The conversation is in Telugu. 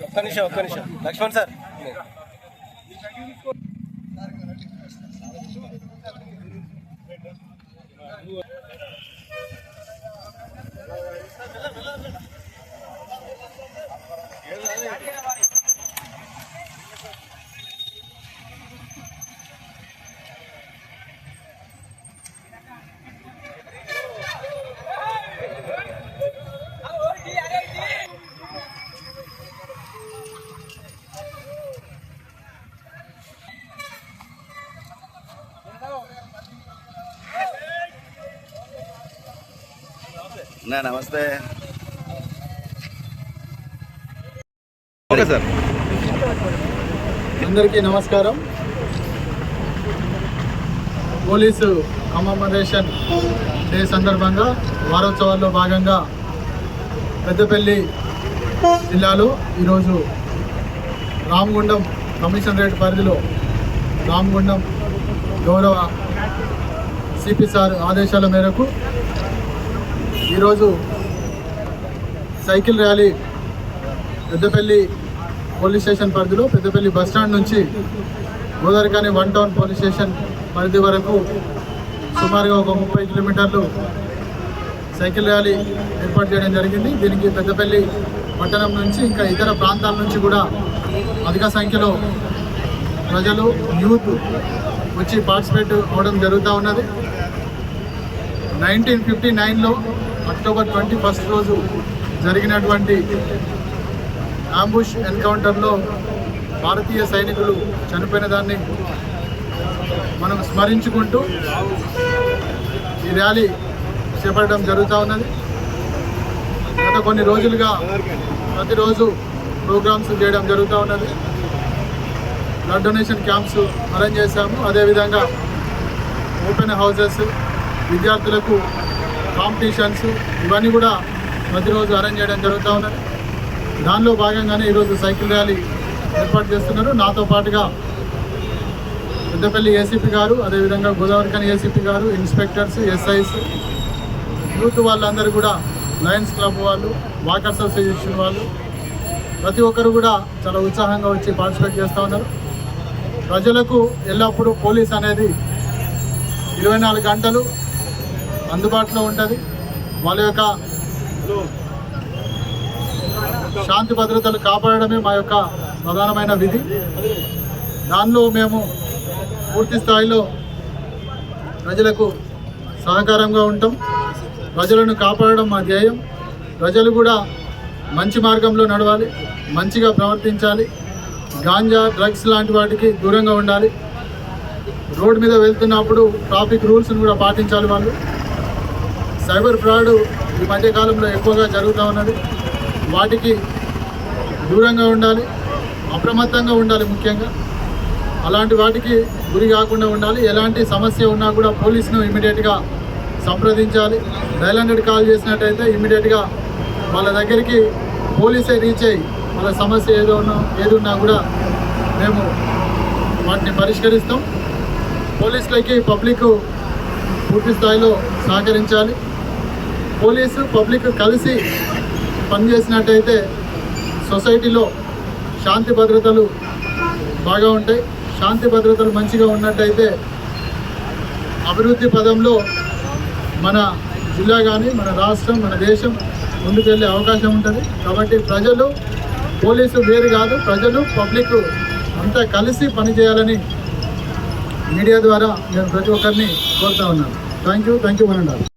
ఒక్క నిమిషం ఒక్క నిమిషం. లక్ష్మణ్ సార్. ఏదో నా నమస్తే. Okay sir. అందరికీ నమస్కారం. పోలీసు కమమరేషన్ డే సందర్భంగా వారోత్సవాల్లో భాగంగా పెద్దపల్లి జిల్లాలో ఈరోజు రామగుండం కమిషనరేట్ పరిధిలో రామగుండం గౌరవ సిపి సార్ ఆదేశాల మేరకు ఈరోజు cycle rally Peddapalli police station పరిధిలో పెద్దపల్లి బస్ స్టాండ్ నుంచి Godavarikhani one town police station పరిధి వరకు సుమారుగా ఒక ముప్పై కిలోమీటర్లు సైకిల్ ర్యాలీ ఏర్పాటు చేయడం జరిగింది. దీనికి పెద్దపల్లి పట్టణం నుంచి ఇంకా ఇతర ప్రాంతాల నుంచి కూడా అధిక సంఖ్యలో ప్రజలు యూత్ వచ్చి పార్టిసిపేట్ అవ్వడం జరుగుతూ ఉన్నది. నైన్టీన్ ఫిఫ్టీ నైన్లో అక్టోబర్ ట్వంటీ ఫస్ట్ రోజు జరిగినటువంటి ఆంబుష్ ఎన్కౌంటర్లో భారతీయ సైనికులు చనిపోయిన దాన్ని మనం స్మరించుకుంటూ ఈ ర్యాలీ చేపట్టడం జరుగుతూ ఉన్నది. గత కొన్ని రోజులుగా ప్రతిరోజు ప్రోగ్రామ్స్ చేయడం జరుగుతూ ఉన్నది. బ్లడ్ డొనేషన్ క్యాంప్స్ అరేంజ్ చేశాము. అదేవిధంగా ఓపెన్ హౌసెస్ విద్యార్థులకు కాంపిటీషన్స్ ఇవన్నీ కూడా ప్రతిరోజు అరేంజ్ చేయడం జరుగుతూ ఉన్నది. దానిలో భాగంగానే ఈరోజు సైకిల్ ర్యాలీ ఏర్పాటు చేస్తున్నారు. నాతో పాటుగా పెద్దపల్లి ఏసీపీ గారు అదేవిధంగా గోదావరికని ఏసీపీ గారు ఇన్స్పెక్టర్స్ ఎస్ఐస్ యూత్ వాళ్ళందరూ కూడా లయన్స్ క్లబ్ వాళ్ళు వాకర్స్ అసోసియేషన్ వాళ్ళు ప్రతి ఒక్కరు కూడా చాలా ఉత్సాహంగా వచ్చి పార్టిసిపేట్ చేస్తూ ఉన్నారు. ప్రజలకు ఎల్లప్పుడూ పోలీస్ అనేది ఇరవై నాలుగు గంటలు అందుబాటులో ఉంటుంది. వాళ్ళ యొక్క శాంతి భద్రతలు కాపాడడమే మా యొక్క ప్రధానమైన విధి. దానిలో మేము పూర్తి స్థాయిలో ప్రజలకు సహకారంగా ఉంటాం. ప్రజలను కాపాడడం మా ధ్యేయం. ప్రజలు కూడా మంచి మార్గంలో నడవాలి మంచిగా ప్రవర్తించాలి. గాంజా డ్రగ్స్ లాంటి వాటికి దూరంగా ఉండాలి. రోడ్ మీద వెళ్తున్నప్పుడు ట్రాఫిక్ రూల్స్ని కూడా పాటించాలి వాళ్ళు. సైబర్ ఫ్రాడ్ ఈ మధ్యకాలంలో ఎక్కువగా జరుగుతూ ఉన్నది. వాటికి దూరంగా ఉండాలి అప్రమత్తంగా ఉండాలి ముఖ్యంగా. అలాంటి వాటికి గురి కాకుండా ఉండాలి. ఎలాంటి సమస్య ఉన్నా కూడా పోలీసును ఇమీడియట్గా సంప్రదించాలి. డైల్ హండ్రెడ్ కాల్ చేసినట్టయితే ఇమీడియట్గా వాళ్ళ దగ్గరికి పోలీసే రీచ్ అయ్యి వాళ్ళ సమస్య ఏదో ఉన్నా ఏది ఉన్నా కూడా మేము వాటిని పరిష్కరిస్తాం. పోలీసులకి పబ్లిక్ పూర్తి స్థాయిలో సహకరించాలి. పోలీసు పబ్లిక్ కలిసి పనిచేసినట్టయితే సొసైటీలో శాంతి భద్రతలు బాగా ఉంటాయి. శాంతి భద్రతలు మంచిగా ఉన్నట్టయితే అభివృద్ధి పదంలో మన జిల్లా కానీ మన రాష్ట్రం మన దేశం ముందుకెళ్ళే అవకాశం ఉంటుంది. కాబట్టి ప్రజలు పోలీసు వేరు కాదు ప్రజలు పబ్లిక్ అంతా కలిసి పనిచేయాలని మీడియా ద్వారా నేను ప్రతి ఒక్కరిని కోరుతా ఉన్నాను. Thank you thank you one and